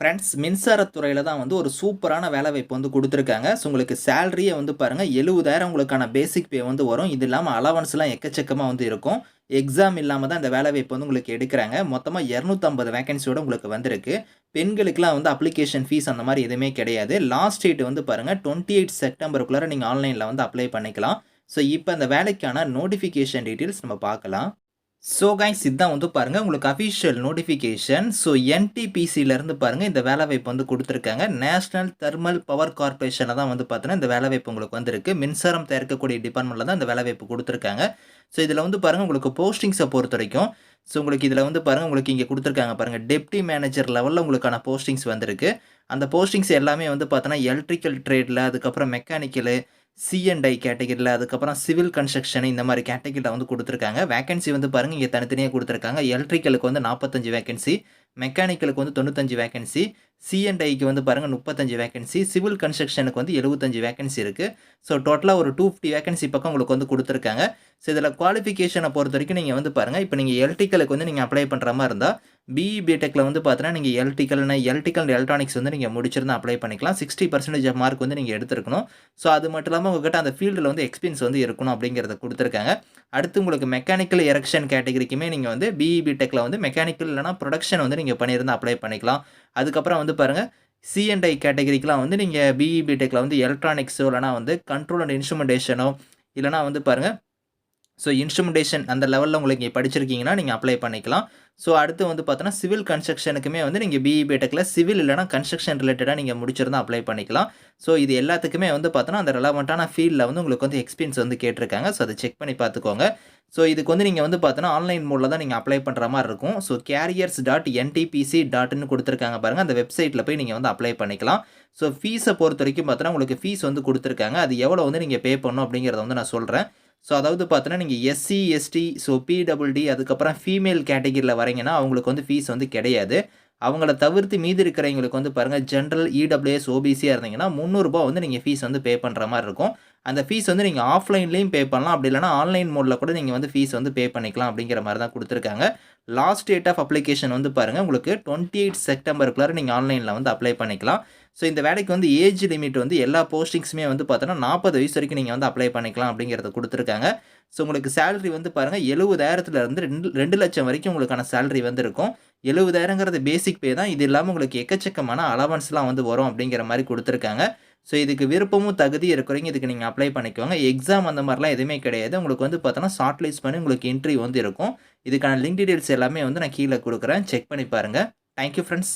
Friends மின்சாரத்துறையில் தான் வந்து ஒரு சூப்பரான வேலைவாய்ப்பு வந்து கொடுத்துருக்காங்க. ஸோ உங்களுக்கு சேலரியே வந்து பாருங்கள் எழுபதாயிரம் உங்களுக்கான பேசிக் பே வந்து வரும். இது இல்லாமல் அலவன்ஸ்லாம் எக்கச்சக்கமாக வந்து இருக்கும். எக்ஸாம் இல்லாமல் தான் இந்த வேலைவாய்ப்பு வந்து உங்களுக்கு எடுக்கிறாங்க. மொத்தமாக இரநூத்தம்பது வேகன்சியோடு உங்களுக்கு வந்திருக்கு. பெண்களுக்குலாம் வந்து அப்ளிகேஷன் ஃபீஸ் அந்த மாதிரி எதுவுமே கிடையாது. லாஸ்ட் டேட் வந்து பாருங்கள் டுவெண்ட்டி எயிட் செப்டம்பருக்குள்ளே நீங்கள் ஆன்லைனில் வந்து அப்ளை பண்ணிக்கலாம். ஸோ இப்போ அந்த வேலைக்கான நோட்டிஃபிகேஷன் டீட்டெயில்ஸ் நம்ம பார்க்கலாம். ஸோ கைஸ் இதுதான் வந்து பாருங்கள் உங்களுக்கு அஃபிஷியல் நோட்டிஃபிகேஷன் ஸோ என்டிபிசியிலேருந்து பாருங்கள் இந்த வேலைவாய்ப்பு வந்து கொடுத்துருக்காங்க. நேஷனல் தெர்மல் பவர் கார்பரேஷனில் தான் வந்து பார்த்தோன்னா இந்த வேலைவாய்ப்பு உங்களுக்கு வந்திருக்கு. மின்சாரம் தயாரிக்கக்கூடிய டிபார்ட்மெண்ட்டில் தான் இந்த வேலைவாய்ப்பு கொடுத்துருக்காங்க. ஸோ இதில் வந்து பாருங்கள் உங்களுக்கு போஸ்டிங்ஸை பொறுத்த வரைக்கும் ஸோ உங்களுக்கு இதில் வந்து பாருங்கள் உங்களுக்கு இங்கே கொடுத்துருக்காங்க பாருங்கள் டெப்டி மேனேஜர் லெவலில் உங்களுக்கான போஸ்டிங்ஸ் வந்திருக்கு. அந்த போஸ்டிங்ஸ் எல்லாமே வந்து பார்த்தோன்னா எலக்ட்ரிக்கல் ட்ரேடில் அதுக்கப்புறம் மெக்கானிக்கலு சிஎன்ஐ கேட்டகிரியில் அதுக்கப்புறம் சிவில் கன்ஸ்ட்ரக்ஷன் இந்த மாதிரி கேட்டகிரியில் வந்து கொடுத்துருக்காங்க. வேகன்சி வந்து பாருங்கள் இங்கே தனித்தனியாக கொடுத்துருக்காங்க. எலக்ட்ரிக்கலுக்கு வந்து நாற்பத்தஞ்சு வேகன்சி மெக்கானிக்கலுக்கு வந்து தொண்ணூத்தஞ்சு வேகன்சி சிஎன்ஐக்கு வந்து பாருங்கள் முப்பத்தஞ்சு வேகன்சி சிவில் கன்ஸ்ட்ரக்ஷனுக்கு வந்து எழுபத்தஞ்சு வேகன்சி இருக்குது ஸோ டோட்டலாக ஒரு டூ ஃபிஃப்டி வேகன்சி பக்கம் உங்களுக்கு வந்து கொடுத்துருக்காங்க. ஸோ இதில் குவாலிஃபிகேஷனை பொறுத்த வரைக்கும் நீங்கள் வந்து பாருங்கள் இப்போ நீங்கள் எலக்ட்ரிக்கலுக்கு வந்து நீங்கள் அப்ளை பண்ணுற மாதிரி இருந்தால் பிஇ பிடெக்கில் வந்து பார்த்தீங்கன்னா நீங்கள் எலக்ட்ரிக்கல்னா எலக்ட்ரிக்கல் எலக்ட்ரானிக்ஸ் வந்து நீங்கள் முடிச்சிருந்தா அப்ளை பண்ணிக்கலாம். சிக்ஸ்டி பர்சன்டேஜ் மார்க் வந்து நீங்கள் எடுத்துருக்கணும். ஸோ அது மட்டும் இல்லாமல் உங்கள்கிட்ட அந்த ஃபீல்டில் வந்து எக்ஸ்பீரியன்ஸ் வந்து இருக்கணும் அப்படிங்கிறத கொடுத்துருக்காங்க. அடுத்து உங்களுக்கு மெக்கானிக்கல் எரெக்ஷன் கேட்டகரிக்குமே நீங்கள் வந்து பிஇ பிடெக்கில் வந்து மெக்கானிக்கல் இல்லைனா ப்ரொடக்ஷன் வந்து நீங்கள் பண்ணியிருந்தால் அப்ளை பண்ணிக்கலாம். அதுக்கப்புறம் வந்து பாருங்கள் சிஎன்ஐ கேட்டகரிக்கெலாம் வந்து நீங்கள் பிஇ பிடெக்கில் வந்து எலக்ட்ரானிக்ஸோ இல்லைனா வந்து கண்ட்ரோல் அண்ட் இன்ஸ்ட்ருமெண்டேஷனோ இல்லைனா வந்து பாருங்கள் ஸோ இன்ஸ்ட்ருமெண்டேஷன் அந்த லெவலில் உங்களுக்கு இங்கே படிச்சிருக்கீங்கன்னா நீங்கள் அப்ளை பண்ணிக்கலாம். ஸோ அடுத்து வந்து பார்த்தோன்னா சிவில் கன்ஸ்ட்ரக்ஷனுக்குமே வந்து நீங்கள் பிஇ பிடெக்கில் சிவில் இல்லைனா கன்ஸ்ட்ரக்ஷன் ரிலேட்டடாக நீங்கள் முடிச்சிருந்தா அப்ளை பண்ணிக்கலாம். ஸோ இது எல்லாத்துக்குமே வந்து பார்த்தோன்னா அந்த ரெலவெண்ட்டான ஃபீல்டில் வந்து உங்களுக்கு வந்து எக்ஸ்பீரியன்ஸ் வந்து கேட்டிருக்காங்க. ஸோ அதை செக் பண்ணி பார்த்துக்கோங்க. ஸோ இதுக்கு வந்து நீங்கள் வந்து பார்த்தோன்னா ஆன்லைன் மோடில் தான் நீங்கள் அப்ளை பண்ணுற மாதிரி இருக்கும். ஸோ கேரியர்ஸ் டாட் என்டிபிசி டாட்னு கொடுத்துருக்காங்க பாருங்கள் அந்த வெப்சைட்டில் போய் நீங்கள் வந்து அப்ளை பண்ணிக்கலாம். ஸோ ஃபீஸை பொறுத்த வரைக்கும் பார்த்தோன்னா உங்களுக்கு ஃபீஸ் வந்து கொடுத்துருக்காங்க. அது எவ்வளோ வந்து நீங்கள் பே பண்ணணும் அப்படிங்கிறத வந்து நான் சொல்கிறேன் ஸோ அதாவது பார்த்தோன்னா நீங்கள் எஸ்சி எஸ்டி ஸோ பிடபிள்டி அதுக்கப்புறம் ஃபீமேல் கேட்டகிரியில் வரீங்கன்னா அவங்களுக்கு வந்து ஃபீஸ் வந்து கிடையாது. அவங்கள தவிர்த்து மீதி இருக்கிறவங்களுக்கு வந்து பாருங்கள் ஜென்ரல் இடபிள்யூஎஸ் ஓபிசியாக இருந்தீங்கன்னா முந்நூறுரூபா வந்து நீங்கள் ஃபீஸ் வந்து பே பண்ணுற மாதிரி இருக்கும். அந்த ஃபீஸ் வந்து நீங்கள் ஆஃப்லைன்லேயும் பே பண்ணலாம். அப்படி இல்லைனா ஆன்லைன் மோடில் கூட நீங்கள் வந்து ஃபீஸ் வந்து பே பண்ணிக்கலாம் அப்படிங்கிற மாதிரி தான் கொடுத்துருக்காங்க. லாஸ்ட் டேட் ஆஃப் அப்ளிகேஷன் வந்து பாருங்கள் உங்களுக்கு டுவெண்ட்டி எயிட் செப்டம்பருக்குள்ளார நீங்கள் ஆன்லைனில் வந்து அப்ளை பண்ணிக்கலாம். ஸோ இந்த வேலைக்கு வந்து ஏஜ் லிமிட் வந்து எல்லா போஸ்டிங்ஸுமே வந்து பார்த்தோன்னா நாற்பது வயசு வரைக்கும் நீங்கள் வந்து அப்ளை பண்ணிக்கலாம் அப்படிங்கிறத கொடுத்துருக்காங்க. ஸோ உங்களுக்கு சேலரி வந்து பாருங்கள் எழுபதாயிரத்துலேருந்து ரெண்டு ரெண்டு லட்சம் வரைக்கும் உங்களுக்கான சேலரி வந்து இருக்கும் எழுபதாயிரங்கிறது பேசிக் பே தான். இது இல்லாமல் உங்களுக்கு எக்கச்சக்கமான அலவன்ஸ்லாம் வந்து வரும் அப்படிங்கிற மாதிரி கொடுத்துருக்காங்க. ஸோ இதுக்கு விருப்பமும் தகுதி இருக்கிறவங்க இதுக்கு நீங்கள் அப்ளை பண்ணிக்கோங்க. எக்ஸாம் அந்த மாதிரிலாம் எதுவுமே கிடையாது. உங்களுக்கு வந்து பார்த்தோன்னா ஷார்ட் லிஸ்ட் பண்ணி உங்களுக்கு என்ட்ரி வந்து இருக்கும். இதுக்கான லிங்க் டீடைல்ஸ் எல்லாமே வந்து நான் கீழே கொடுக்குறேன். செக் பண்ணி பாருங்கள் தேங்க்யூ ஃப்ரெண்ட்ஸ்